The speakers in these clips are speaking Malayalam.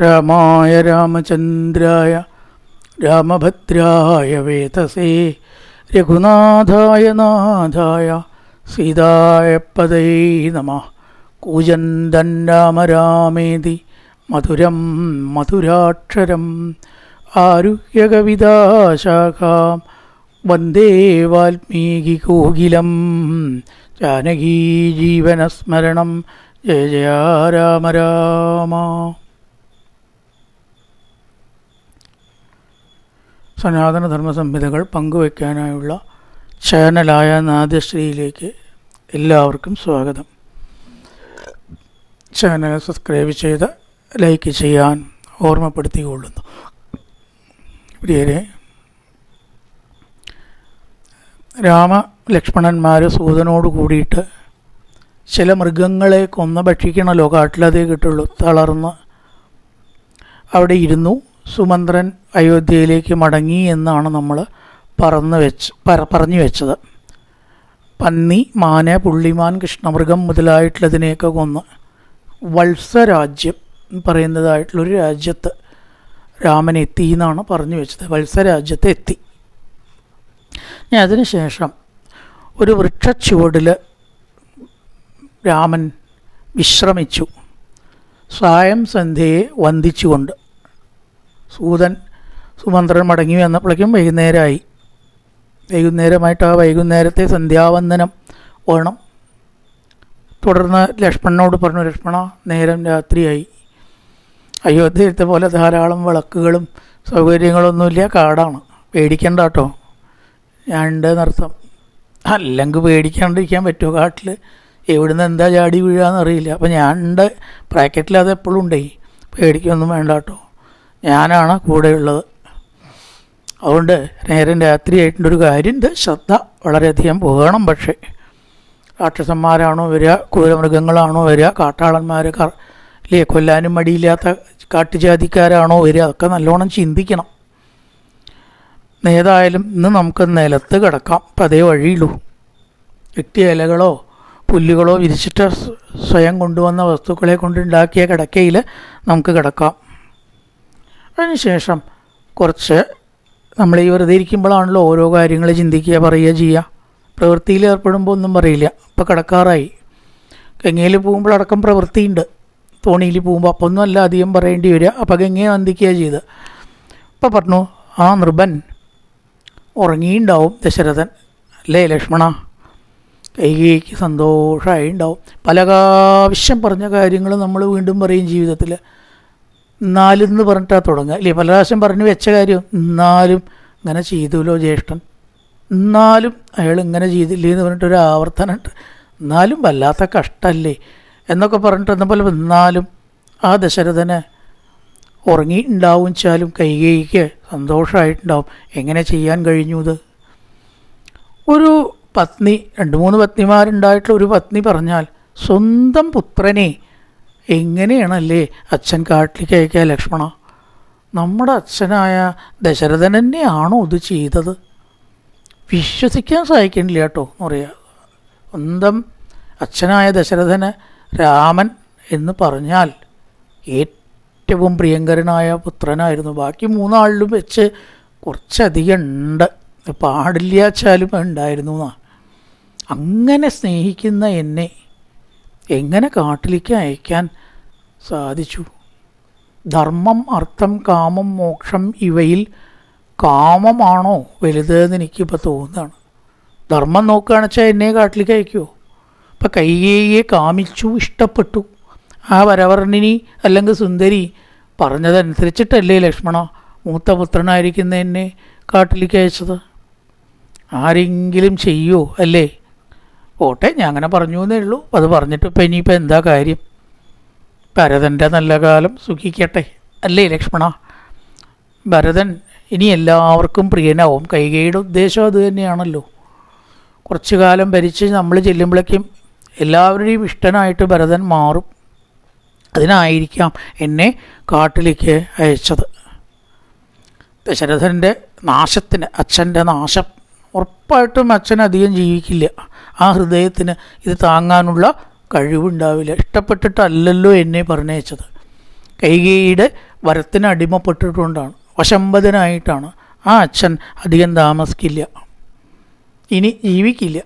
രാമായ രാമചന്ദ്രായ രാമഭദ്രായ വേതസേ രഘുനാഥായ നാഥായ സീതായ പദൈ നമ. കൂജന്തൻ രാമ രാമേതി മധുരം മധുരാക്ഷരം ആരുഹ്യകവിതാശാഖാം വന്ദേ വാൽമീകി കോകിലം ജാനകീ ജീവനസ്മരണം ജയ ജയ രാമ രാമ. സനാതനധർമ്മ സംഹിതകൾ പങ്കുവയ്ക്കാനായുള്ള ചാനലായ നാദശ്രീയിലേക്ക് എല്ലാവർക്കും സ്വാഗതം. ചാനൽ സബ്സ്ക്രൈബ് ചെയ്ത് ലൈക്ക് ചെയ്യാൻ ഓർമ്മപ്പെടുത്തിക്കൊള്ളുന്നു. പ്രിയരെ രാമ ലക്ഷ്മണന്മാർ സൂതനോട് കൂടിയിട്ട് ചില മൃഗങ്ങളെ കൊന്ന് ഭക്ഷിക്കണമല്ലോ കാട്ടിലതേ കിട്ടുള്ളൂ തളർന്ന് അവിടെ ഇരുന്നു. സുമന്ത്രൻ അയോധ്യയിലേക്ക് മടങ്ങി എന്നാണ് നമ്മൾ പറന്ന് വെച്ച് പറ പറഞ്ഞു വെച്ചത്. പന്നി മാന പുള്ളിമാൻ കൃഷ്ണമൃഗം മുതലായിട്ടുള്ളതിനെയൊക്കെ കൊന്ന് വത്സരാജ്യം പറയുന്നതായിട്ടുള്ളൊരു രാജ്യത്ത് രാമൻ എത്തി എന്നാണ് പറഞ്ഞു വെച്ചത്. വത്സരാജ്യത്ത് എത്തി. ഞാൻ അതിനുശേഷം ഒരു വൃക്ഷച്ചുവടിൽ രാമൻ വിശ്രമിച്ചു. സായം സന്ധ്യയെ വന്ദിച്ചുകൊണ്ട് സൂതൻ സുമന്ത്രൻ മടങ്ങി വന്നപ്പോഴേക്കും വൈകുന്നേരമായി. വൈകുന്നേരമായിട്ട് ആ വൈകുന്നേരത്തെ സന്ധ്യാവന്ദനം വേണം തുടർന്ന് ലക്ഷ്മണനോട് പറഞ്ഞു ലക്ഷ്മണ നേരം രാത്രിയായി. അയോധ്യത്തെ പോലെ ധാരാളം വിളക്കുകളും സൗകര്യങ്ങളൊന്നുമില്ല. കാടാണ്. പേടിക്കണ്ട കേട്ടോ. ഞാനുണ്ട് നർത്തം അല്ലെങ്കിൽ പേടിക്കാണ്ടിരിക്കാൻ പറ്റുമോ കാട്ടിൽ എവിടുന്ന് എന്താ ചാടി വീഴാന്നറിയില്ല. അപ്പോൾ ഞാനുണ്ട്. ബ്രാക്കറ്റിൽ അത് എപ്പോഴും ഉണ്ടേ. പേടിക്കൊന്നും വേണ്ട കേട്ടോ. ഞാനാണ് കൂടെയുള്ളത്. അതുകൊണ്ട് നേരം രാത്രിയായിട്ടുണ്ട് ഒരു കാര്യം ശ്രദ്ധ വളരെയധികം പോകണം. പക്ഷേ രാക്ഷസന്മാരാണോ വരിക ക്രൂരമൃഗങ്ങളാണോ വരിക കാട്ടാളന്മാർ കർ ഇല്ലേ കൊല്ലാനും മടിയില്ലാത്ത കാട്ടുജാതിക്കാരാണോ വരിക അതൊക്കെ നല്ലോണം ചിന്തിക്കണം. ഏതായാലും ഇന്ന് നമുക്ക് നിലത്ത് കിടക്കാം. അപ്പം അതേ വഴിയുള്ളൂ വ്യക്തി ഇലകളോ പുല്ലുകളോ വിരിച്ചിട്ട് സ്വയം കൊണ്ടുവന്ന വസ്തുക്കളെ കൊണ്ടുണ്ടാക്കിയ കിടക്കയിൽ നമുക്ക് കിടക്കാം. അതിനുശേഷം കുറച്ച് നമ്മൾ ഈ വെറുതെ ഇരിക്കുമ്പോഴാണല്ലോ ഓരോ കാര്യങ്ങൾ ചിന്തിക്കുക പറയുക ചെയ്യുക. പ്രവൃത്തിയിൽ ഏർപ്പെടുമ്പോൾ ഒന്നും പറയില്ല. ഇപ്പോൾ കിടക്കാറായി. ഗംഗയിൽ പോകുമ്പോഴടക്കം പ്രവൃത്തിയുണ്ട്. തോണിയിൽ പോകുമ്പോൾ അപ്പോൾ ഒന്നും അല്ല അധികം പറയേണ്ടി വരിക. അപ്പോൾ ഗംഗയെ വന്ദിക്കുക ചെയ്ത് അപ്പോൾ പറഞ്ഞു ആ നൃപൻ ഉറങ്ങിയുണ്ടാവും ദശരഥൻ. അല്ലേ ലക്ഷ്മണ? കൈകേക്ക് സന്തോഷമായി ഉണ്ടാവും പല ആവശ്യം പറഞ്ഞ കാര്യങ്ങൾ നമ്മൾ വീണ്ടും പറയും ജീവിതത്തിൽ. എന്നാലും എന്ന് പറഞ്ഞിട്ടാണ് തുടങ്ങുക. അല്ലേ പല പ്രാവശ്യം പറഞ്ഞു വെച്ച കാര്യം എന്നാലും ഇങ്ങനെ ചെയ്തുല്ലോ ജ്യേഷ്ഠൻ. എന്നാലും അയാൾ ഇങ്ങനെ ചെയ്തില്ലേ എന്ന് പറഞ്ഞിട്ടൊരു ആവർത്തനമുണ്ട്. എന്നാലും വല്ലാത്ത കഷ്ടമല്ലേ എന്നൊക്കെ പറഞ്ഞിട്ട് എന്ന പോലെ എന്നാലും ആ ദശരഥനെ ഉറങ്ങിയിട്ടുണ്ടാവും വെച്ചാലും കൈകൈക്ക് സന്തോഷമായിട്ടുണ്ടാവും. എങ്ങനെ ചെയ്യാൻ കഴിഞ്ഞു ഇത്? ഒരു പത്നി രണ്ട് മൂന്ന് പത്നിമാരുണ്ടായിട്ടുള്ള ഒരു പത്നി പറഞ്ഞാൽ സ്വന്തം പുത്രനെ എങ്ങനെയാണല്ലേ അച്ഛൻ കാട്ടിലേക്ക് അയക്കുക ലക്ഷ്മണ? നമ്മുടെ അച്ഛനായ ദശരഥൻ തന്നെയാണോ ഇത് ചെയ്തത്? വിശ്വസിക്കാൻ സഹായിക്കണില്ല കേട്ടോ എന്ന് പറയുക സ്വന്തം അച്ഛനായ ദശരഥന് രാമൻ എന്ന് പറഞ്ഞാൽ ഏറ്റവും പ്രിയങ്കരനായ പുത്രനായിരുന്നു. ബാക്കി മൂന്നാളിലും വെച്ച് കുറച്ചധികം ഉണ്ട്. പാടില്ലാച്ചാലും ഉണ്ടായിരുന്നു എന്നാണ് അങ്ങനെ സ്നേഹിക്കുന്ന എന്നെ എങ്ങനെ കാട്ടിലേക്ക് അയക്കാൻ സാധിച്ചു? ധർമ്മം അർത്ഥം കാമം മോക്ഷം ഇവയിൽ കാമമാണോ വലുതെന്ന് എനിക്കിപ്പോൾ തോന്നുകയാണ്. ധർമ്മം നോക്കുകയാണെന്ന് വെച്ചാൽ എന്നെ കാട്ടിലേക്ക് അയക്കുമോ ഇപ്പം കൈകേയെ കാമിച്ചു ഇഷ്ടപ്പെട്ടു. ആ വരവർണിനി അല്ലെങ്കിൽ സുന്ദരി പറഞ്ഞതനുസരിച്ചിട്ടല്ലേ ലക്ഷ്മണ മൂത്തപുത്രനായിരിക്കുന്ന എന്നെ കാട്ടിലേക്ക് അയച്ചത്? ആരെങ്കിലും ചെയ്യോ അല്ലേ? പോട്ടെ ഞാൻ അങ്ങനെ പറഞ്ഞു എന്നേ ഉള്ളൂ. അത് പറഞ്ഞിട്ട് ഇപ്പം ഇനിയിപ്പോൾ എന്താ കാര്യം? ഭരതന്റെ നല്ല കാലം സുഖിക്കട്ടെ. അല്ലേ ലക്ഷ്മണ? ഭരതൻ ഇനി എല്ലാവർക്കും പ്രിയനാവും. കൈകയുടെ ഉദ്ദേശം അത് തന്നെയാണല്ലോ. കുറച്ചു കാലം ഭരിച്ച് നമ്മൾ ചെല്ലുമ്പോഴേക്കും എല്ലാവരുടെയും ഇഷ്ടനായിട്ട് ഭരതൻ മാറും. അതിനായിരിക്കാം എന്നെ കാട്ടിലേക്ക് അയച്ചത്. ദശരഥന്റെ നാശത്തിന് അച്ഛന്റെ നാശം. ഉറപ്പായിട്ടും അച്ഛൻ അധികം ജീവിക്കില്ല. ആ ഹൃദയത്തിന് ഇത് താങ്ങാനുള്ള കഴിവുണ്ടാവില്ല. ഇഷ്ടപ്പെട്ടിട്ടല്ലല്ലോ എന്നെ പറഞ്ഞയച്ചത്. കൈകേയിയുടെ വരത്തിന് അടിമപ്പെട്ടിട്ടുകൊണ്ടാണ്. വശമ്പതനായിട്ടാണ് ആ അച്ഛൻ അധികം താമസിക്കില്ല. ഇനി ജീവിക്കില്ല.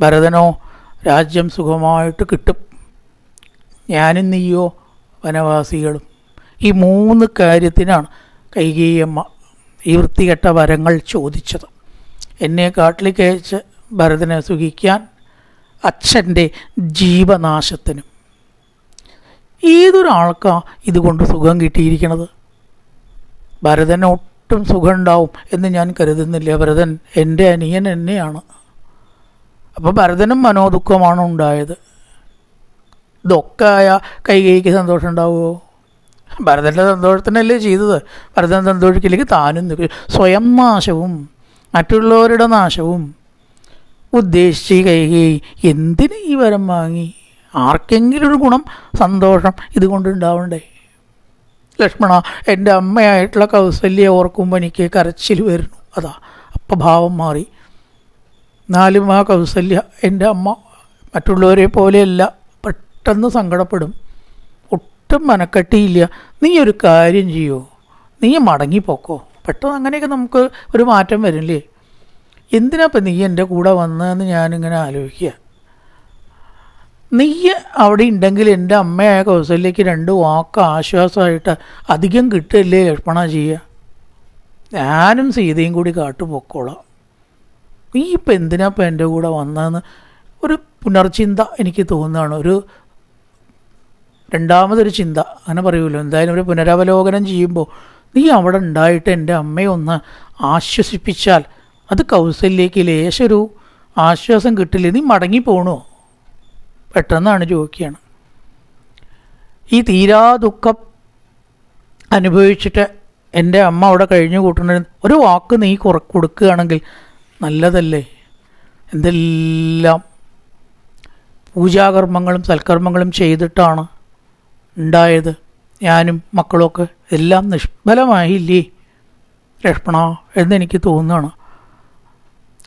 ഭരതനോ രാജ്യം സുഖമായിട്ട് കിട്ടും. ഞാനും നീയോ വനവാസികളും. ഈ മൂന്ന് കാര്യത്തിനാണ് കൈകേയമ്മ ഈ വൃത്തികെട്ട വരങ്ങൾ ചോദിച്ചത്. എന്നെ കാട്ടിലേക്ക് അയച്ച് ഭരതനെ സുഖിക്കാൻ അച്ഛന്റെ ജീവനാശത്തിനും. ഏതൊരാൾക്കാ ഇതുകൊണ്ട് സുഖം കിട്ടിയിരിക്കണത്? ഭരതന് ഒട്ടും സുഖം ഉണ്ടാവും എന്ന് ഞാൻ കരുതുന്നില്ല. ഭരതൻ എന്റെ അനിയൻ എന്നെയാണ്. അപ്പോൾ ഭരതനും മനോദുഃഖമാണ് ഉണ്ടായത്. ഇതൊക്കെ ആയ കൈകൈക്ക് സന്തോഷം ഉണ്ടാവുമോ? ഭരതന്റെ സന്തോഷത്തിനല്ലേ ചെയ്തത്? ഭരതൻ സന്തോഷിക്കില്ലെങ്കിൽ താനും സ്വയം നാശവും മറ്റുള്ളവരുടെ നാശവും ഉദ്ദേശിച്ച് കൈകൈ എന്തിന് ഈ വരം വാങ്ങി? ആർക്കെങ്കിലും ഒരു ഗുണം സന്തോഷം ഇതുകൊണ്ടുണ്ടാവണ്ടേ? ലക്ഷ്മണ എന്റെ അമ്മയായിട്ടുള്ള കൗസല്യ ഓർക്കുമ്പോൾ എനിക്ക് കരച്ചിൽ വരുന്നു. അതാ അപ്പം ഭാവം മാറി. നാലും ആ കൗസല്യ എന്റെ അമ്മ മറ്റുള്ളവരെ പോലെയല്ല പെട്ടെന്ന് സങ്കടപ്പെടും. ഒട്ടും മനക്കെട്ടിയില്ല. നീ ഒരു കാര്യം ചെയ്യോ? നീ മടങ്ങിപ്പോക്കോ? പെട്ടെന്ന് അങ്ങനെയൊക്കെ നമുക്ക് ഒരു മാറ്റം വരില്ലേ? എന്തിനാപ്പം നീ എന്റെ കൂടെ വന്നതെന്ന് ഞാനിങ്ങനെ ആലോചിക്കുക? നീ അവിടെ ഉണ്ടെങ്കിൽ എന്റെ അമ്മയായ കൗസല്യക്ക് രണ്ട് വാക്ക് ആശ്വാസമായിട്ട് അധികം കിട്ടില്ലേ ലക്ഷ്മണ ചെയ്യുക? ഞാനും സീതയും കൂടി കാട്ടുപൊക്കോളാം. നീ ഇപ്പം എന്തിനാപ്പം എന്റെ കൂടെ വന്നതെന്ന് ഒരു പുനർചിന്ത എനിക്ക് തോന്നുകയാണ്. ഒരു രണ്ടാമതൊരു ചിന്ത. അങ്ങനെ പറയുമല്ലോ. എന്തായാലും ഒരു പുനരവലോകനം ചെയ്യുമ്പോൾ നീ അവിടെ ഉണ്ടായിട്ട് എന്റെ അമ്മയെ ഒന്ന് ആശ്വസിപ്പിച്ചാൽ അത് കൗസല്യക്ക് ലേശൊരു ആശ്വാസം കിട്ടില്ലേ? നീ മടങ്ങി പോണോ പെട്ടെന്നാണ് ചോദിക്കുകയാണ്. ഈ തീരാ ദുഃഖം അനുഭവിച്ചിട്ട് എന്റെ അമ്മ അവിടെ കഴിഞ്ഞു കൂട്ടണ ഒരു വാക്ക് നീ കുറ കൊടുക്കുകയാണെങ്കിൽ നല്ലതല്ലേ? എന്തെല്ലാം പൂജാകർമ്മങ്ങളും സൽക്കർമ്മങ്ങളും ചെയ്തിട്ടാണ് ഉണ്ടായത്? ഞാനും മക്കളുമൊക്കെ എല്ലാം നിഷ്ഫലമായില്ലേ? ലക്ഷ്മണ എന്നെനിക്ക് തോന്നുകയാണ്.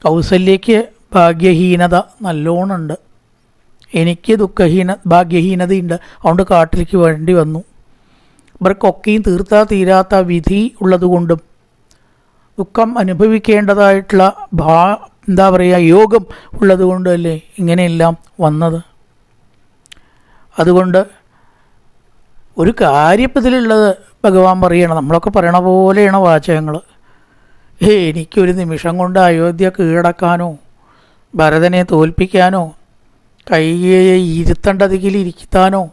കൗസല്യയ്ക്ക് ഭാഗ്യഹീനത നല്ലോണമുണ്ട്. എനിക്ക് ദുഃഖഹീന ഭാഗ്യഹീനതയുണ്ട്. അതുകൊണ്ട് കാട്ടിലേക്ക് വേണ്ടി വന്നു. ഇവർക്കൊക്കെയും തീർത്താ തീരാത്ത വിധി ഉള്ളതുകൊണ്ടും ദുഃഖം അനുഭവിക്കേണ്ടതായിട്ടുള്ള ഭാ എന്താ പറയുക യോഗം ഉള്ളതുകൊണ്ടല്ലേ ഇങ്ങനെയെല്ലാം വന്നത്? അതുകൊണ്ട് ഒരു കാര്യം കാര്യപ്പതിലുള്ളത് ഭഗവാൻ പറയണം. നമ്മളൊക്കെ പറയണ പോലെയാണ് വാചകങ്ങൾ എനിക്കൊരു നിമിഷം കൊണ്ട് അയോധ്യ കീഴടക്കാനോ ഭരതനെ തോൽപ്പിക്കാനോ കൈയെ ഇരുത്തേണ്ടതിൽ ഇരിക്കാനോ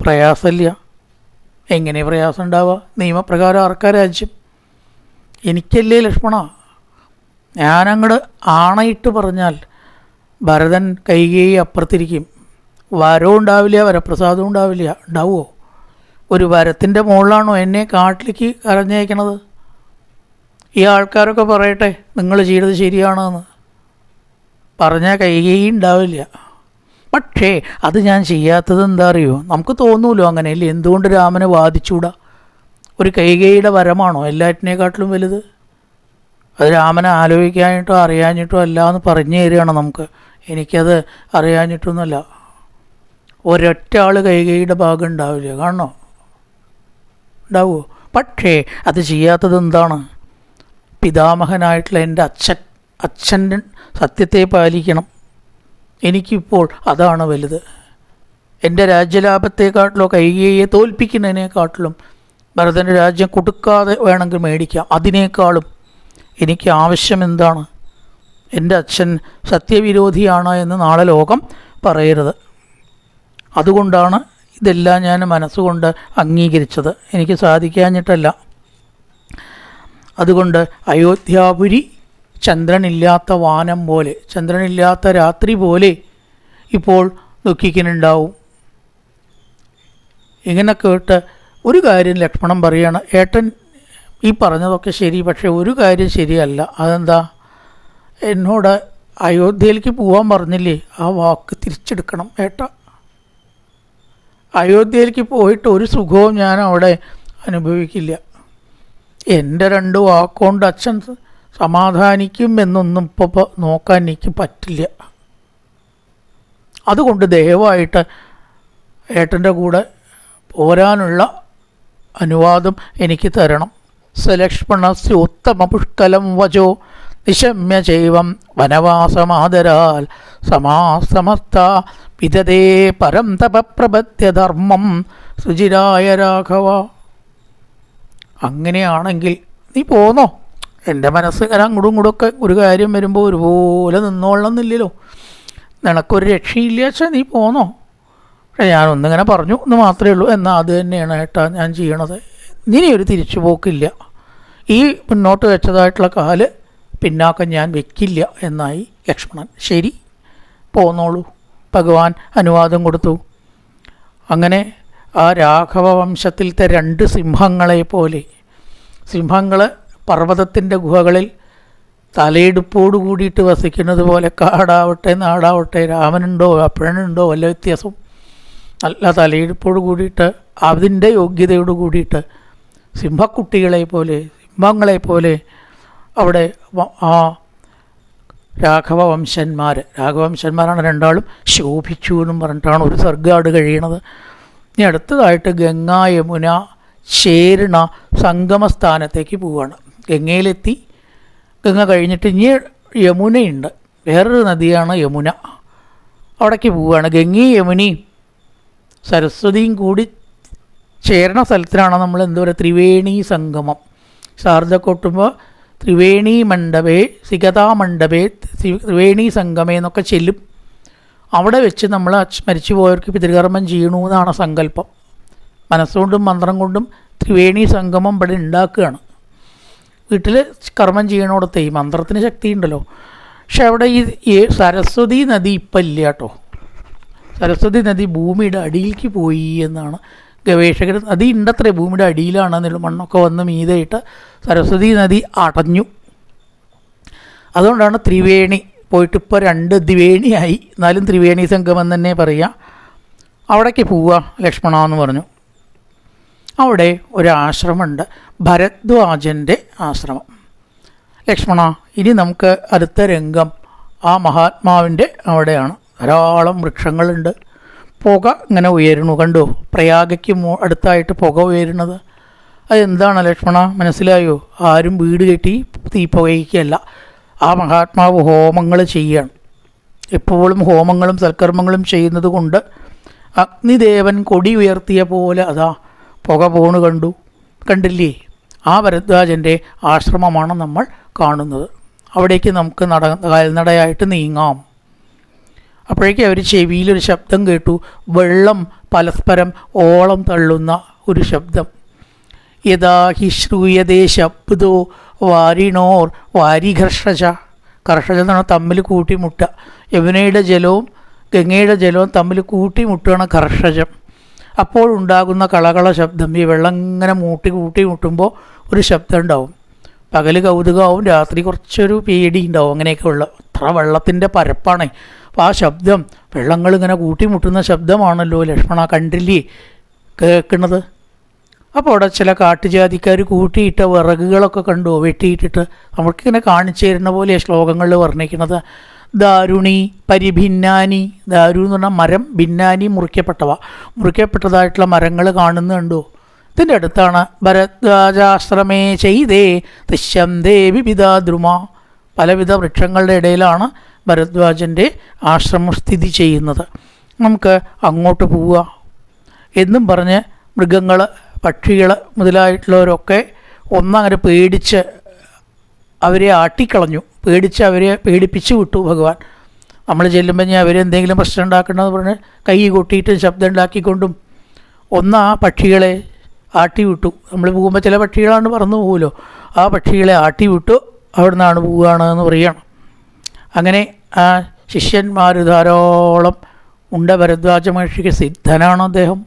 പ്രയാസമില്ല. എങ്ങനെ പ്രയാസം ഉണ്ടാവുക? നിയമപ്രകാരം ആർക്കാ രാജ്യം? എനിക്കല്ലേ ലക്ഷ്മണ? ഞാനങ്ങട് ആണയിട്ട് പറഞ്ഞാൽ ഭരതൻ കൈകേയി അപ്പുറത്തിരിക്കും. വരവും ഉണ്ടാവില്ല വരപ്രസാദവും ഉണ്ടാവില്ല. ഉണ്ടാവുമോ ഒരു വരത്തിന്റെ മുകളിലാണോ എന്നെ കാട്ടിലേക്ക് കരഞ്ഞയക്കണത്? ഈ ആൾക്കാരൊക്കെ പറയട്ടെ നിങ്ങൾ ചെയ്തത് ശരിയാണെന്ന്. പറഞ്ഞാൽ കൈകേയി ഉണ്ടാവില്ല. പക്ഷേ അത് ഞാൻ ചെയ്യാത്തത് എന്താ അറിയോ നമുക്ക് തോന്നൂലോ അങ്ങനെയല്ലേ? എന്തുകൊണ്ട് രാമനെ വാദിച്ചൂടാ? ഒരു കൈകൈയുടെ വരമാണോ എല്ലാറ്റിനേക്കാട്ടിലും വലുത്? അത് രാമനെ ആലോചിക്കാനിട്ടോ അറിയാഞ്ഞിട്ടോ അല്ല എന്ന് പറഞ്ഞു തരികയാണ് നമുക്ക്. എനിക്കത് അറിയാഞ്ഞിട്ടൊന്നുമല്ല. ഒരൊറ്റ ആൾ കൈകൈയുടെ ഭാഗം ഉണ്ടാവില്ല. കാണണോ? ഉണ്ടാവുമോ പക്ഷേ അത് ചെയ്യാത്തത് എന്താണ് പിതാമഹനായിട്ടുള്ള എന്റെ അച്ഛൻ അച്ഛന്റെ സത്യത്തെ പാലിക്കണം. എനിക്കിപ്പോൾ അതാണ് വലുത്. എന്റെ രാജ്യലാഭത്തെക്കാട്ടിലോ കൈകയെ തോൽപ്പിക്കുന്നതിനേക്കാട്ടിലും ഭരതന്റെ രാജ്യം കൊടുക്കാതെ വേണമെങ്കിൽ മേടിക്കാം. അതിനേക്കാളും എനിക്ക് ആവശ്യം എന്താണ്? എന്റെ അച്ഛൻ സത്യവിരോധിയാണ് എന്ന് നാളെ ലോകം പറയരുത്. അതുകൊണ്ടാണ് ഇതെല്ലാം ഞാൻ മനസ്സുകൊണ്ട് അംഗീകരിച്ചത്. എനിക്ക് സാധിക്കാഞ്ഞിട്ടല്ല. അതുകൊണ്ട് അയോധ്യാപുരി ചന്ദ്രനില്ലാത്ത വാനം പോലെ ചന്ദ്രനില്ലാത്ത രാത്രി പോലെ ഇപ്പോൾ ദുഃഖിക്കുന്നുണ്ടാവും. ഇങ്ങനെ കേട്ട് ഒരു കാര്യം ലക്ഷ്മണൻ പറയാണ് ഏട്ടൻ ഈ പറഞ്ഞതൊക്കെ ശരി പക്ഷേ ഒരു കാര്യം ശരിയല്ല. അതെന്താ? എന്നോട് അയോധ്യയിലേക്ക് പോകാൻ പറഞ്ഞില്ലേ? ആ വാക്ക് തിരിച്ചെടുക്കണം ഏട്ട. അയോധ്യയിലേക്ക് പോയിട്ട് ഒരു സുഖവും ഞാൻ അവിടെ അനുഭവിക്കില്ല. എന്റെ രണ്ട് വാക്കുകൊണ്ട് അച്ഛൻ സമാധാനിക്കും എന്നൊന്നും ഇപ്പോൾ നോക്കാൻ എനിക്ക് പറ്റില്ല. അതുകൊണ്ട് ദയവായിട്ട് ഏട്ടന്റെ കൂടെ പോരാനുള്ള അനുവാദം എനിക്ക് തരണം. സലക്ഷ്മണസ്യ ഉത്തമ പുഷ്കലം വചോ നിശമ്യ ചൈവം വനവാസമാദരാൽ സമാസമസ്ത പിതദേ പരം തപപ്രപത്യധർമ്മം സുചിരായ രാഘവ. അങ്ങനെയാണെങ്കിൽ നീ പോന്നോ? എന്റെ മനസ്സ് അങ്ങോട്ടും ഇങ്ങോട്ടൊക്കെ ഒരു കാര്യം വരുമ്പോൾ ഒരുപോലെ നിന്നോളണമെന്നില്ലല്ലോ നിനക്കൊരു രക്ഷയില്ല വെച്ചാൽ നീ പോന്നോ? പക്ഷേ ഞാനൊന്നിങ്ങനെ പറഞ്ഞു എന്ന് മാത്രമേ ഉള്ളൂ. എന്നാൽ അത് തന്നെയാണ് ഏട്ടാ ഞാൻ ചെയ്യണത്. ഇനി ഒരു തിരിച്ചുപോക്കില്ല. ഈ മുന്നോട്ട് വെച്ചതായിട്ടുള്ള കാൽ പിന്നാക്കം ഞാൻ വെക്കില്ല എന്നായി ലക്ഷ്മണൻ. ശരി പോന്നോളൂ. ഭഗവാൻ അനുവാദം കൊടുത്തു. അങ്ങനെ ആ രാഘവ വംശത്തിലത്തെ രണ്ട് സിംഹങ്ങളെ പോലെ സിംഹങ്ങൾ പർവതത്തിന്റെ ഗുഹകളിൽ തലയെടുപ്പോട് കൂടിയിട്ട് വസിക്കുന്നത് പോലെ കാടാവട്ടെ നാടാവട്ടെ രാമനുണ്ടോ അപ്പഴനുണ്ടോ വല്ല വ്യത്യാസവും നല്ല തലയെടുപ്പോട് കൂടിയിട്ട് അതിന്റെ യോഗ്യതയോട് കൂടിയിട്ട് സിംഹക്കുട്ടികളെ പോലെ സിംഹങ്ങളെ പോലെ അവിടെ ആ രാഘവ വംശന്മാർ രാഘവംശന്മാരാണ് രണ്ടാളും. ശോഭിച്ചു എന്നും പറഞ്ഞിട്ടാണ് ഒരു സർഗാട് കഴിയണത്. ഇനി അടുത്തതായിട്ട് ഗംഗ യമുന ശേരണ സംഗമസ്ഥാനത്തേക്ക് പോവുകയാണ് ഗംഗയിലെത്തി. ഗംഗ കഴിഞ്ഞിട്ട് ഇനി യമുനയുണ്ട്. വേറൊരു നദിയാണ് യമുന. അവിടേക്ക് പോവുകയാണ് ഗംഗയും യമുനയും സരസ്വതിയും കൂടി ചേരണ സ്ഥലത്തിനാണ് നമ്മൾ എന്താ പറയുക ത്രിവേണി സംഗമം. ശാരദ കൊട്ടുമ്പോൾ ത്രിവേണി മണ്ഡപേ സികതാ മണ്ഡപേ ത്രിവേണി സംഗമേ എന്നൊക്കെ ചെല്ലും. അവിടെ വെച്ച് നമ്മൾ അച്ച് മരിച്ചു പോയവർക്ക് പിതൃകർമ്മം ചെയ്യണു എന്നാണ് സങ്കല്പം. മനസ്സുകൊണ്ടും മന്ത്രം കൊണ്ടും ത്രിവേണി സംഗമം ഇവിടെ ഉണ്ടാക്കുകയാണ്. വീട്ടിൽ കർമ്മം ചെയ്യണോടത്തെ ഈ മന്ത്രത്തിന് ശക്തി ഉണ്ടല്ലോ പക്ഷെ അവിടെ ഈ സരസ്വതി നദി ഇപ്പം ഇല്ല കേട്ടോ. സരസ്വതി നദി ഭൂമിയുടെ അടിയിലേക്ക് പോയി എന്നാണ് ഗവേഷകർ. നദി ഉണ്ടത്രേ ഭൂമിയുടെ അടിയിലാണെന്നുള്ള മണ്ണൊക്കെ വന്ന് മീതായിട്ട് സരസ്വതി നദി അടഞ്ഞു. അതുകൊണ്ടാണ് ത്രിവേണി പോയിട്ട് ഇപ്പോൾ രണ്ട് ദ്വേണിയായി എന്നാലും ത്രിവേണി സംഗമം തന്നെ പറയാം. അവിടേക്ക് പോവുക ലക്ഷ്മണ എന്ന് പറഞ്ഞു. അവിടെ ഒരു ആശ്രമമുണ്ട്. ഭരദ്വാജന്റെ ആശ്രമം. ലക്ഷ്മണ ഇനി നമുക്ക് അടുത്ത രംഗം. ആ മഹാത്മാവിന്റെ അവിടെയാണ്. ധാരാളം വൃക്ഷങ്ങളുണ്ട്. പുക ഇങ്ങനെ ഉയരുന്നു. കണ്ടു? പ്രയാഗയ്ക്ക് അടുത്തായിട്ട് പുക ഉയരുന്നത്. അതെന്താണ് ലക്ഷ്മണ? മനസ്സിലായോ? ആരും വീട് കെട്ടി തീ പുകയ്ക്കല്ല ആ മഹാത്മാവ് ഹോമങ്ങൾ ചെയ്യാണ്. എപ്പോഴും ഹോമങ്ങളും സൽക്കർമ്മങ്ങളും ചെയ്യുന്നത് കൊണ്ട് അഗ്നിദേവൻ കൊടി ഉയർത്തിയ പോലെ അതാ പുക പോണ് കണ്ടു. കണ്ടില്ലേ? ആ ഭരദ്വാജന്റെ ആശ്രമമാണ് നമ്മൾ കാണുന്നത്. അവിടേക്ക് നമുക്ക് നട കാൽനടയായിട്ട് നീങ്ങാം. അപ്പോഴേക്കും അവർ ചെവിയിലൊരു ശബ്ദം കേട്ടു. വെള്ളം പരസ്പരം ഓളം തള്ളുന്ന ഒരു ശബ്ദം. യഥാ ഹി ശ്രൂയതേ ശബ്ദോ വാരിണോർ വാരിഘർഷജ. പറഞ്ഞാൽ തമ്മിൽ കൂട്ടിമുട്ടുക. യമുനയുടെ ജലവും ഗംഗയുടെ ജലവും തമ്മിൽ കൂട്ടിമുട്ടുകയാണ് കർഷജം. അപ്പോഴുണ്ടാകുന്ന കളകള ശബ്ദം. ഈ വെള്ളം ഇങ്ങനെ മൂട്ടി കൂട്ടി മുട്ടുമ്പോൾ ഒരു ശബ്ദം ഉണ്ടാവും. പകൽ കൗതുകമാവും രാത്രി കുറച്ചൊരു പേടി ഉണ്ടാവും. അങ്ങനെയൊക്കെ ഉള്ള അത്ര വെള്ളത്തിന്റെ പരപ്പാണേ. അപ്പോൾ ആ ശബ്ദം വെള്ളങ്ങൾ ഇങ്ങനെ കൂട്ടിമുട്ടുന്ന ശബ്ദമാണല്ലോ ലക്ഷ്മണ കണ്ടില്ലേ? കേൾക്കുന്നത്? അപ്പോൾ അവിടെ ചില കാട്ടുജാതിക്കാർ കൂട്ടിയിട്ട വിറകുകളൊക്കെ കണ്ടു വെട്ടിയിട്ടിട്ട്. നമുക്കിങ്ങനെ കാണിച്ചു തരുന്ന പോലെ ശ്ലോകങ്ങളിൽ വർണിക്കുന്നത്. ദാരുണി പരിഭിന്നാനി. ദാരു എന്ന് പറഞ്ഞാൽ മരം ഭിന്നാനി മുറിക്കപ്പെട്ടവ. മുറിക്കപ്പെട്ടതായിട്ടുള്ള മരങ്ങൾ കാണുന്നുണ്ടോ ഇതിന്റെ അടുത്താണ് ഭരദ്വാജാശ്രമേ ചെയ്തേ ദശ്യം ദേവി പലവിധ വൃക്ഷങ്ങളുടെ ഇടയിലാണ് ഭരദ്വാജന്റെ ആശ്രമം സ്ഥിതി ചെയ്യുന്നത്. നമുക്ക് അങ്ങോട്ട് പോവുക. എന്നും പറഞ്ഞ് മൃഗങ്ങൾ പക്ഷികൾ മുതലായിട്ടുള്ളവരൊക്കെ ഒന്നങ്ങനെ പേടിച്ച് അവരെ ആട്ടിക്കളഞ്ഞു. പേടിച്ച് അവരെ പേടിപ്പിച്ച് വിട്ടു ഭഗവാൻ. നമ്മൾ ചെല്ലുമ്പോൾ ഞാൻ അവരെന്തെങ്കിലും പ്രശ്നം ഉണ്ടാക്കണമെന്ന് പറഞ്ഞ് കൈ കൊട്ടിയിട്ടും ശബ്ദം ഉണ്ടാക്കിക്കൊണ്ടും ഒന്ന് ആ പക്ഷികളെ ആട്ടി വിട്ടു. നമ്മൾ പോകുമ്പോൾ ചില പക്ഷികളാണ് പറന്നു പോകുമല്ലോ ആ പക്ഷികളെ ആട്ടി വിട്ടു അവിടെ നിന്നാണ് പോവുകയാണ് എന്ന് പറയുകയാണ് അങ്ങനെ ആ ശിഷ്യന്മാർ ധാരാളം ഉണ്ട ഭരദ്വാജ മഹർഷിക്ക് സിദ്ധനാണ് അദ്ദേഹം.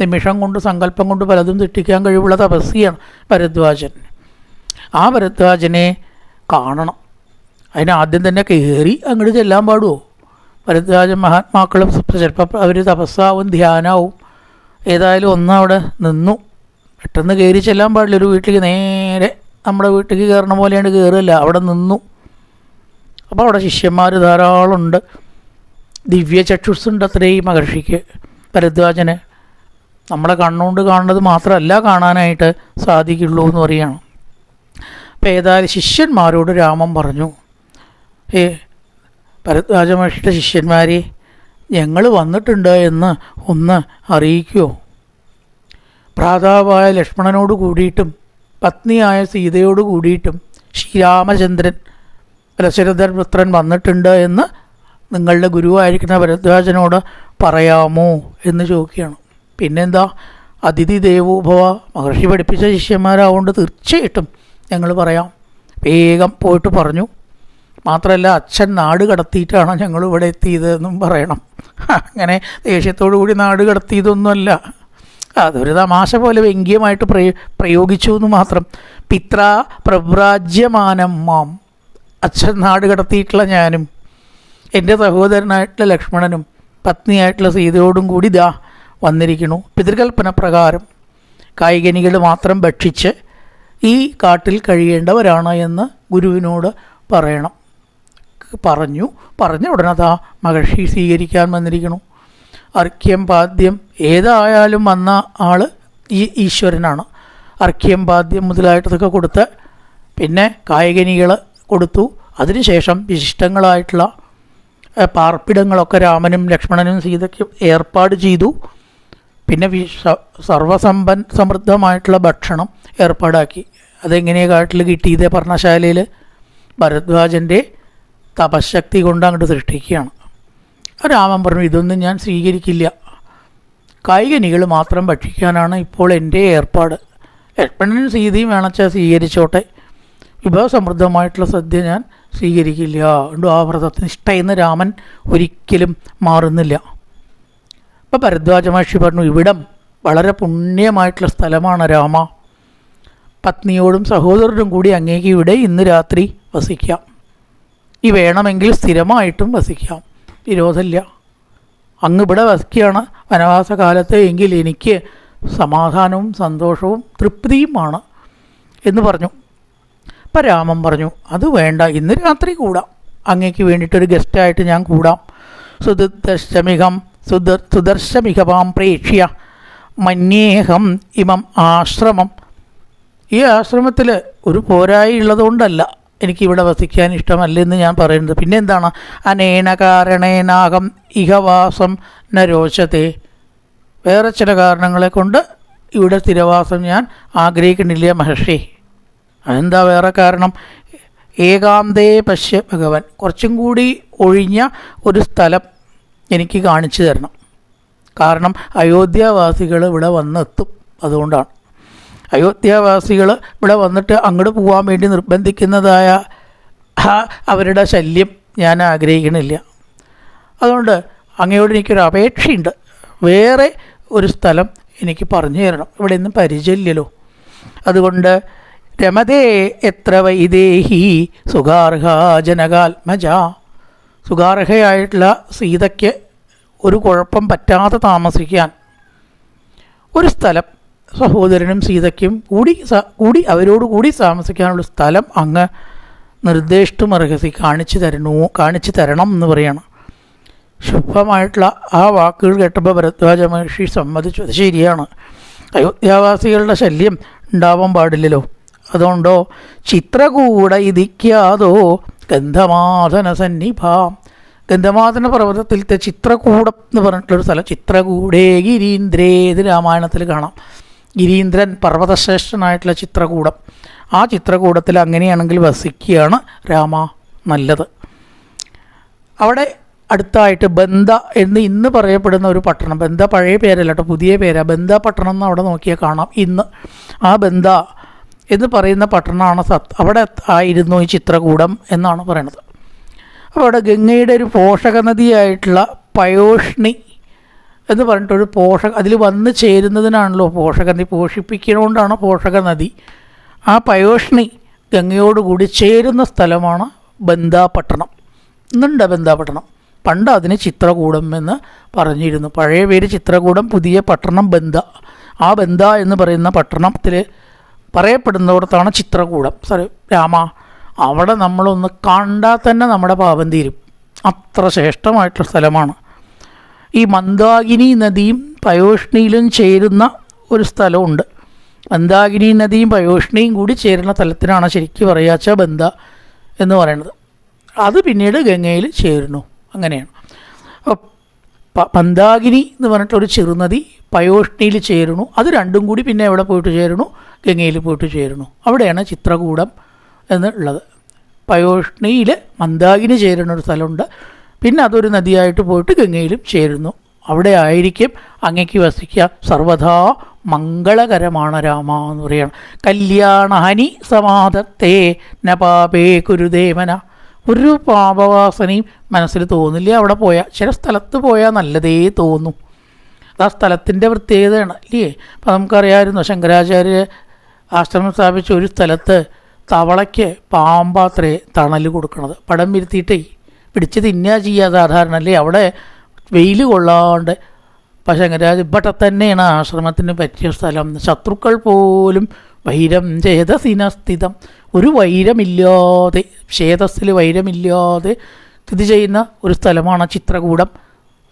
നിമിഷം കൊണ്ട് സങ്കല്പം കൊണ്ട് പലതും തെറ്റിക്കാൻ കഴിവുള്ള തപസ്സിയാണ് ഭരദ്വാജൻ. ആ ഭരദ്വാജനെ കാണണം. അതിന് ആദ്യം തന്നെ കയറി അങ്ങോട്ട് ചെല്ലാൻ പാടുമോ ഭരദ്വാജൻ മഹാത്മാക്കളും ചിലപ്പോൾ അവർ തപസ്സാവും ധ്യാനാവും. ഏതായാലും ഒന്നവിടെ നിന്നു. പെട്ടെന്ന് കയറി ചെല്ലാൻ പാടില്ല. ഒരു വീട്ടിലേക്ക് നേരെ നമ്മുടെ വീട്ടിലേക്ക് കയറണ പോലെയാണ് കയറില്ല. അവിടെ നിന്നു. അപ്പോൾ അവിടെ ശിഷ്യന്മാർ ധാരാളമുണ്ട്. ദിവ്യ ചക്ഷുസുണ്ട് അത്രയും മഹർഷിക്ക്. ഭരദ്വാജന് നമ്മളെ കണ്ണുകൊണ്ട് കാണുന്നത് മാത്രമല്ല കാണാനായിട്ട് സാധിക്കുള്ളൂ എന്ന് പറയുകയാണ്. അപ്പം ഏതായാലും ശിഷ്യന്മാരോട് രാമൻ പറഞ്ഞു ഏ ഭരദ്വാജ ശിഷ്യന്മാരെ ഞങ്ങൾ വന്നിട്ടുണ്ട് എന്ന് ഒന്ന് അറിയിക്കുമോ ഭ്രാതാവായ ലക്ഷ്മണനോട് കൂടിയിട്ടും പത്നിയായ സീതയോട് കൂടിയിട്ടും ശ്രീരാമചന്ദ്രൻ ദശരഥൻ പുത്രൻ വന്നിട്ടുണ്ട് എന്ന് നിങ്ങളുടെ ഗുരുവായിരിക്കുന്ന ഭരദ്വാജനോട് പറയാമോ എന്ന് ചോദിക്കുകയാണ്. പിന്നെന്താ? അതിഥി ദേവോഭവ മഹർഷി പഠിപ്പിച്ച ശിഷ്യന്മാരാവുകൊണ്ട് തീർച്ചയായിട്ടും ഞങ്ങൾ പറയാം. വേഗം പോയിട്ട് പറഞ്ഞു. മാത്രമല്ല അച്ഛൻ നാട് കടത്തിയിട്ടാണ് ഞങ്ങൾ ഇവിടെ എത്തിയതെന്നും പറയണം. അങ്ങനെ ദേഷ്യത്തോടു കൂടി നാട് കടത്തിയതൊന്നുമല്ല. അതൊരു തമാശ പോലെ വ്യംഗ്യമായിട്ട് പ്രയോ പ്രയോഗിച്ചു എന്ന് മാത്രം. പിത്ര പ്രവ്രാജ്യമാനം മാം. അച്ഛൻ നാട് കടത്തിയിട്ടുള്ള ഞാനും എന്റെ സഹോദരനായിട്ടുള്ള ലക്ഷ്മണനും പത്നിയായിട്ടുള്ള സീതയോടും കൂടി ദാ വന്നിരിക്കണു പിതൃകൽപ്പന പ്രകാരം കായികനികൾ മാത്രം ഭക്ഷിച്ച് ഈ കാട്ടിൽ കഴിയേണ്ടവരാണ് എന്ന് ഗുരുവിനോട് പറയണം. പറഞ്ഞു പറഞ്ഞ ഉടനെ താ മഹർഷി സ്വീകരിക്കാൻ വന്നിരിക്കണു അർഘ്യം പാദ്യം ഏതായാലും വന്ന ആൾ ഈ ഈശ്വരനാണ്. അർഘ്യം പാദ്യം മുതലായിട്ടതൊക്കെ കൊടുത്ത് പിന്നെ കായികനികൾ കൊടുത്തു. അതിനുശേഷം വിശിഷ്ടങ്ങളായിട്ടുള്ള പാർപ്പിടങ്ങളൊക്കെ രാമനും ലക്ഷ്മണനും സീതയ്ക്കും ഏർപ്പാട് ചെയ്തു. പിന്നെ സർവസമ്പൻ സമൃദ്ധമായിട്ടുള്ള ഭക്ഷണം ഏർപ്പാടാക്കി. അതെങ്ങനെയാണ് കാട്ടിൽ കിട്ടിയത് പർണശാലയിൽ ഭരദ്വാജന്റെ തപശക്തി കൊണ്ട് അങ്ങോട്ട് സൃഷ്ടിക്കുകയാണ്. രാമൻ പറഞ്ഞു ഇതൊന്നും ഞാൻ സ്വീകരിക്കില്ല. കായികനികൾ മാത്രം ഭക്ഷിക്കാനാണ് ഇപ്പോൾ എന്റെ ഏർപ്പാട്. ലക്ഷ്മണനും സീതയും വേണച്ചാൽ സ്വീകരിച്ചോട്ടെ. വിഭവസമൃദ്ധമായിട്ടുള്ള സദ്യ ഞാൻ സ്വീകരിക്കില്ല. അതുകൊണ്ട് ആ വ്രതത്തിന് ഇഷ്ടയെന്ന് രാമൻ ഒരിക്കലും മാറുന്നില്ല. അപ്പോൾ ഭരദ്വാജ മഹർഷി പറഞ്ഞു ഇവിടം വളരെ പുണ്യമായിട്ടുള്ള സ്ഥലമാണ് രാമ. പത്നിയോടും സഹോദരനും കൂടി അങ്ങേക്ക് ഇവിടെ ഇന്ന് രാത്രി വസിക്കാം. ഈ വേണമെങ്കിൽ സ്ഥിരമായിട്ടും വസിക്കാം. വിരോധമില്ല അങ്ങ് ഇവിടെ വസിക്കുകയാണ് വനവാസ കാലത്ത് എങ്കിൽ എനിക്ക് സമാധാനവും സന്തോഷവും തൃപ്തിയുമാണ് എന്ന് പറഞ്ഞു. അപ്പം രാമൻ പറഞ്ഞു അത് വേണ്ട ഇന്ന് രാത്രി കൂടാം. അങ്ങേക്ക് വേണ്ടിയിട്ടൊരു ഗസ്റ്റായിട്ട് ഞാൻ കൂടാം. സുദർശമികം സുദർ സുദർശമികമാം പ്രേക്ഷ്യ. മന്യേഹം ഇമം ആശ്രമം. ഈ ആശ്രമത്തിൽ ഒരു പോരായി ഉള്ളതുകൊണ്ടല്ല എനിക്കിവിടെ വസിക്കാൻ ഇഷ്ടമല്ലെന്ന് ഞാൻ പറയുന്നത്. പിന്നെ എന്താണ് അനേന കാരണേനാകം ഇഹവാസം നരോശത്തെ വേറെ ചില കാരണങ്ങളെ കൊണ്ട് ഇവിടെ സ്ഥിരവാസം ഞാൻ ആഗ്രഹിക്കുന്നില്ല മഹർഷി. അതെന്താ വേറെ കാരണം? ഏകാന്തേ പശ്യ ഭഗവാൻ. കുറച്ചും കൂടി ഒഴിഞ്ഞ ഒരു സ്ഥലം എനിക്ക് കാണിച്ചു തരണം. കാരണം അയോധ്യാവാസികൾ ഇവിടെ വന്നെത്തും അതുകൊണ്ടാണ്. അയോധ്യാവാസികൾ ഇവിടെ വന്നിട്ട് അങ്ങോട്ട് പോകാൻ വേണ്ടി നിർബന്ധിക്കുന്നതായ അവരുടെ ശല്യം ഞാൻ ആഗ്രഹിക്കണില്ല. അതുകൊണ്ട് അങ്ങയോട് എനിക്കൊരു അപേക്ഷയുണ്ട്. വേറെ ഒരു സ്ഥലം എനിക്ക് പറഞ്ഞു തരണം. ഇവിടെ ഒന്നും പരിചയമില്ലല്ലോ. അതുകൊണ്ട് രമതേ എത്ര വൈദേഹി സുഗാർഹ ജനകാത്മജ. സുഗാർഹയായിട്ടുള്ള സീതയ്ക്ക് ഒരു കുഴപ്പം പറ്റാതെ താമസിക്കാൻ ഒരു സ്ഥലം സഹോദരനും സീതയ്ക്കും കൂടി കൂടി അവരോട് കൂടി താമസിക്കാനുള്ള സ്ഥലം അങ്ങ് നിർദ്ദിഷ്ടമർഹസി കാണിച്ചു തരണു കാണിച്ചു തരണം എന്ന് പറയണം. ശുഭമായിട്ടുള്ള ആ വാക്കുകൾ കേട്ടപ്പോൾ ഭരദ്വാജ മഹർഷി സമ്മതിച്ചു. അത് ശരിയാണ്. അയോധ്യാവാസികളുടെ ശല്യം ഉണ്ടാവാൻ പാടില്ലല്ലോ. അതുകൊണ്ടോ ചിത്രകൂട ഇരിക്കാതോ ഗന്ധമാധന സന്നിഭാം ഗന്ധമാധന പർവതത്തിലത്തെ ചിത്രകൂടം എന്ന് പറഞ്ഞിട്ടുള്ളൊരു സ്ഥലം. ചിത്രകൂടേ ഗിരീന്ദ്രേ ഇത് രാമായണത്തിൽ കാണാം. ഗിരീന്ദ്രൻ പർവതശ്രേഷ്ഠനായിട്ടുള്ള ചിത്രകൂടം. ആ ചിത്രകൂടത്തിൽ അങ്ങനെയാണെങ്കിൽ വസിക്കുകയാണ് രാമ നല്ലത്. അവിടെ അടുത്തായിട്ട് ബന്ധ എന്ന് ഇന്ന് പറയപ്പെടുന്ന ഒരു പട്ടണം. ബന്ധ പഴയ പേരല്ല കേട്ടോ പുതിയ പേരാണ് ബന്ധ പട്ടണം എന്ന് അവിടെ നോക്കിയാൽ കാണാം. ഇന്ന് ആ ബന്ദ എന്ന് പറയുന്ന പട്ടണമാണ് സത്. അവിടെ ആയിരുന്നു ഈ ചിത്രകൂടം എന്നാണ് പറയണത്. അപ്പോൾ അവിടെ ഗംഗയുടെ ഒരു പോഷക നദിയായിട്ടുള്ള പയോഷ്ണി എന്ന് പറഞ്ഞിട്ടൊരു പോഷക അതിൽ വന്നു ചേരുന്നതിനാണല്ലോ പോഷക നദി പോഷിപ്പിക്കുന്നതുകൊണ്ടാണ് പോഷക നദി ആ പയോഷ്ണി ഗംഗയോടുകൂടി ചേരുന്ന സ്ഥലമാണ് ബന്ദാപട്ടണം. ഇന്നുണ്ട് ബന്ദാപട്ടണം. പണ്ട് അതിന് ചിത്രകൂടം എന്ന് പറഞ്ഞിരുന്നു. പഴയ പേര് ചിത്രകൂടം പുതിയ പട്ടണം ബന്ദ. ആ ബന്ദ എന്ന് പറയുന്ന പട്ടണത്തിൽ പറയപ്പെടുന്നിടത്താണ് ചിത്രകൂടം. സോറി രാമ അവിടെ നമ്മളൊന്ന് കണ്ടാൽ തന്നെ നമ്മുടെ പാപം തീരും. അത്ര ശ്രേഷ്ഠമായിട്ടുള്ള സ്ഥലമാണ്. ഈ മന്ദാകിനി നദിയും പയോഷ്ണിയിലും ചേരുന്ന ഒരു സ്ഥലമുണ്ട്. മന്ദാകിനി നദിയും പയോഷ്ണിയും കൂടി ചേരുന്ന സ്ഥലത്തിനാണ് ശരിക്കും പറയാച്ച ബന്ധ എന്ന് പറയുന്നത്. അത് പിന്നീട് ഗംഗയിൽ ചേരുന്നു. അങ്ങനെയാണ്. മന്ദാകിനി എന്ന് പറഞ്ഞിട്ടൊരു ചെറുനദി പയോഷ്ണിയിൽ ചേരുന്നു. അത് രണ്ടും കൂടി പിന്നെ എവിടെ പോയിട്ട് ചേരുന്നു? ഗംഗയിൽ പോയിട്ട് ചേരുന്നു. അവിടെയാണ് ചിത്രകൂടം എന്നുള്ളത്. പയോഷ്ണിയിൽ മന്ദാകിനി ചേരുന്ന ഒരു സ്ഥലമുണ്ട്. പിന്നെ അതൊരു നദിയായിട്ട് പോയിട്ട് ഗംഗയിലും ചേരുന്നു. അവിടെ ആയിരിക്കും അങ്ങയ്ക്ക് വസിക്കുക. സർവഥാ മംഗളകരമാണ് രാമ എന്ന് പറയണം. കല്യാണഹനി സമാധത്തെ നപാപേ പാപേ കുരുദേവന. ഒരു പാപവാസനയും മനസ്സിൽ തോന്നില്ല. അവിടെ പോയാൽ ചില സ്ഥലത്ത് പോയാൽ നല്ലതേ തോന്നും. അത് ആ സ്ഥലത്തിന്റെ പ്രത്യേകതയാണ്. അല്ലേ അപ്പം നമുക്കറിയാമായിരുന്നു ശങ്കരാചാര്യ ആശ്രമം സ്ഥാപിച്ച ഒരു സ്ഥലത്ത് തവളയ്ക്ക് പാമ്പാത്രേ തണൽ കൊടുക്കണത്. പടം വരുത്തിയിട്ടേ പിടിച്ച് തിന്നുക ചെയ്യുക സാധാരണ. അല്ലേ? അവിടെ വെയിൽ കൊള്ളാണ്ട്. അപ്പം ശങ്കരാചാര്യ ഇവിടെ തന്നെയാണ് ആശ്രമത്തിന് പറ്റിയ സ്ഥലം. ശത്രുക്കൾ പോലും വൈരം ചേതസിനസ്ഥിതം ഒരു വൈരമില്ലാതെ ചേതസ്സിൽ വൈരമില്ലാതെ സ്ഥിതി ചെയ്യുന്ന ഒരു സ്ഥലമാണ് ചിത്രകൂടം.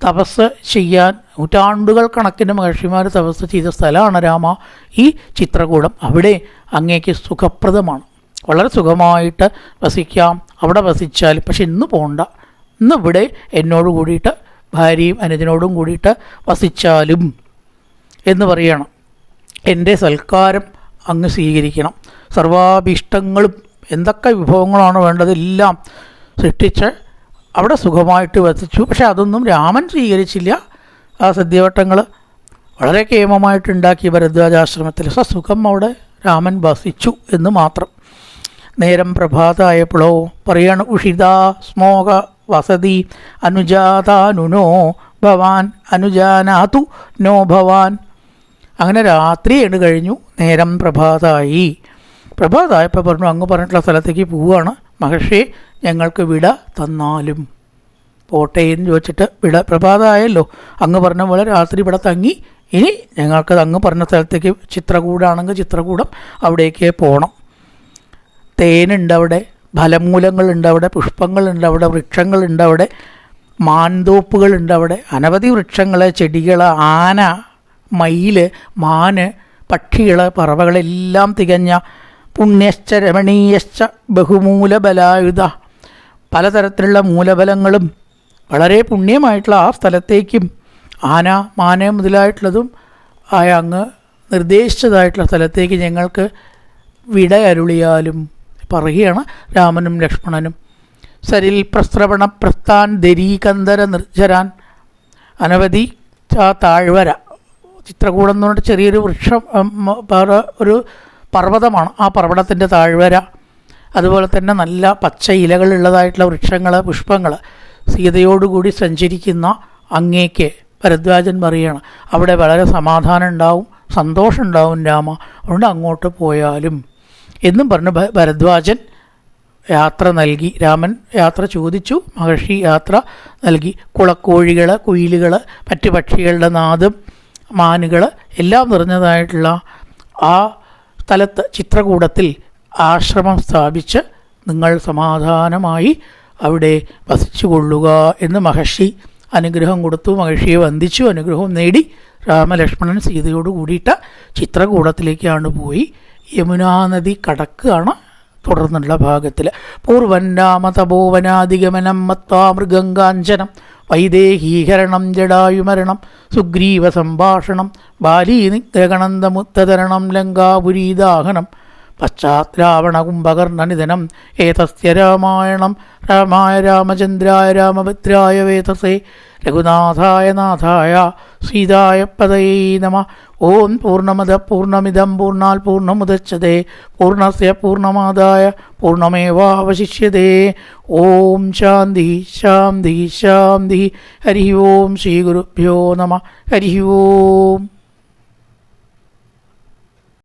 തപസ് ചെയ്യാൻ നൂറ്റാണ്ടുകൾ കണക്കിന് മഹർഷിമാർ തപസ് ചെയ്ത സ്ഥലമാണ് രാമ. ഈ ചിത്രകൂടം അവിടെ അങ്ങേക്ക് സുഖപ്രദമാണ്. വളരെ സുഖമായിട്ട് വസിക്കാം. അവിടെ വസിച്ചാൽ പക്ഷെ ഇന്ന് പോകണ്ട ഇന്ന് ഇവിടെ എന്നോട് കൂടിയിട്ട് ഭാര്യയും അനുജനോടും കൂടിയിട്ട് വസിച്ചാലും എന്ന് പറയണം. എന്റെ സൽക്കാരം അങ്ങ് സ്വീകരിക്കണം. സർവാഭീഷ്ടങ്ങളും എന്തൊക്കെ വിഭവങ്ങളാണ് വേണ്ടതെല്ലാം സൃഷ്ടിച്ച് അവിടെ സുഖമായിട്ട് വസിച്ചു. പക്ഷെ അതൊന്നും രാമൻ സ്വീകരിച്ചില്ല. ആ സദ്യവട്ടങ്ങൾ വളരെ കേമമായിട്ട് ഉണ്ടാക്കിയ ഭരദ്വാജാശ്രമത്തിൽ. സസുഖം അവിടെ രാമൻ വസിച്ചു എന്ന് മാത്രം. നേരം പ്രഭാതമായപ്പോഴോ പറയാണ് ഉഷിത സ്മോക വസതി അനുജാതാനുനോ ഭവാൻ അനുജാനാതു നോ ഭവാൻ. അങ്ങനെ രാത്രി എണ് കഴിഞ്ഞു നേരം പ്രഭാതമായി പ്രഭാതമായപ്പോൾ പറഞ്ഞു അങ്ങ് പറഞ്ഞിട്ടുള്ള സ്ഥലത്തേക്ക് പോവുകയാണ് മഹർഷി ഞങ്ങൾക്ക് വിട തന്നാലും. പോട്ടെ എന്ന് ചോദിച്ചിട്ട് വിട പ്രഭാതമായല്ലോ അങ്ങ് പറഞ്ഞ പോലെ രാത്രി ഇവിടെ തങ്ങി ഇനി ഞങ്ങൾക്ക് അങ്ങ് പറഞ്ഞ സ്ഥലത്തേക്ക് ചിത്രകൂടാണെങ്കിൽ ചിത്രകൂടം അവിടേക്ക് പോകണം തേനുണ്ട് അവിടെ ഫലമൂലങ്ങളുണ്ട് അവിടെ പുഷ്പങ്ങളുണ്ട് അവിടെ വൃക്ഷങ്ങളുണ്ട് അവിടെ മാൻതോപ്പുകളുണ്ട് അവിടെ അനവധി വൃക്ഷങ്ങൾ ചെടികൾ ആന മയിൽ മാന് പക്ഷികൾ പറവകളെല്ലാം തികഞ്ഞ പുണ്യശ്ച രമണീയശ്ച ബഹുമൂലബലായുധ. പലതരത്തിലുള്ള മൂലബലങ്ങളും വളരെ പുണ്യമായിട്ടുള്ള ആ സ്ഥലത്തേക്കും ആന മാന മുതലായിട്ടുള്ളതും ആയ അങ്ങ് നിർദ്ദേശിച്ചതായിട്ടുള്ള സ്ഥലത്തേക്ക് ഞങ്ങൾക്ക് വിട അരുളിയാലും പറയുകയാണ് രാമനും ലക്ഷ്മണനും. സരിൽ പ്രസ്രവണ പ്രസ്ഥാൻ ദരീകന്ധര നിർജരാൻ അനവധി താഴ്വര. ചിത്രകൂടം എന്ന് പറഞ്ഞിട്ട് ചെറിയൊരു വൃക്ഷം ഒരു പർവതമാണ്. ആ പർവതത്തിന്റെ താഴ്വര അതുപോലെ തന്നെ നല്ല പച്ച ഇലകളുള്ളതായിട്ടുള്ള വൃക്ഷങ്ങൾ പുഷ്പങ്ങൾ സീതയോടുകൂടി സഞ്ചരിക്കുന്ന അങ്ങേക്ക് ഭരദ്വാജൻ പറയുകയാണ് അവിടെ വളരെ സമാധാനം ഉണ്ടാവും സന്തോഷം ഉണ്ടാവും രാമ അതുകൊണ്ട് അങ്ങോട്ട് പോയാലും. എന്നും പറഞ്ഞ് ഭരദ്വാജൻ യാത്ര നൽകി. രാമൻ യാത്ര ചോദിച്ചു മഹർഷി യാത്ര നൽകി. കുളക്കോഴികൾ കുയിലുകൾ മറ്റ് പക്ഷികളുടെ നാദം മാനുകൾ എല്ലാം നിറഞ്ഞതായിട്ടുള്ള ആ സ്ഥലത്ത് ചിത്രകൂടത്തിൽ ആശ്രമം സ്ഥാപിച്ച് നിങ്ങൾ സമാധാനമായി അവിടെ വസിച്ചു കൊള്ളുക എന്ന് മഹർഷി അനുഗ്രഹം കൊടുത്തു. മഹർഷിയെ വന്ദിച്ചു. അനുഗ്രഹം നേടി രാമലക്ഷ്മണൻ സീതയോട് കൂടിയിട്ട് ചിത്രകൂടത്തിലേക്കാണ് പോയി. യമുനാ നദി കടക്കുകയാണ് തുടർന്നുള്ള ഭാഗത്തിൽ പൂർവൻ രാമതപോവനാധിഗമനം മത്വാ വൈദേഹീകരണം ജടായുമരണം സുഗ്രീവസംഭാഷണം ബാലീ നിഗ്രഹണന്തമുത്തതരണം ലങ്കാപുരീദാഹനം പശ്ചാത് രാവണകുംഭകർണനിധനം ഏതസ്യ രാമായണം. രാമായ രാമചന്ദ്രായ രാമഭദ്രായ വേതസേ. രഘുനാഥായ നാഥായ സീതായ പതയേ നമ. ഓം പൂർണമത പൂർണമിതം പൂർണാൽ പൂർണമുദച്ഛതേ പൂർണസ്യ പൂർണമാദായ പൂർണമേവാവശിഷ്യതേ ഓം ശാന്തി ശാന്തി ശാന്തി. ഹരി ഓം ശ്രീ ഗുരുഭ്യോ നമ. ഹരി ഓം.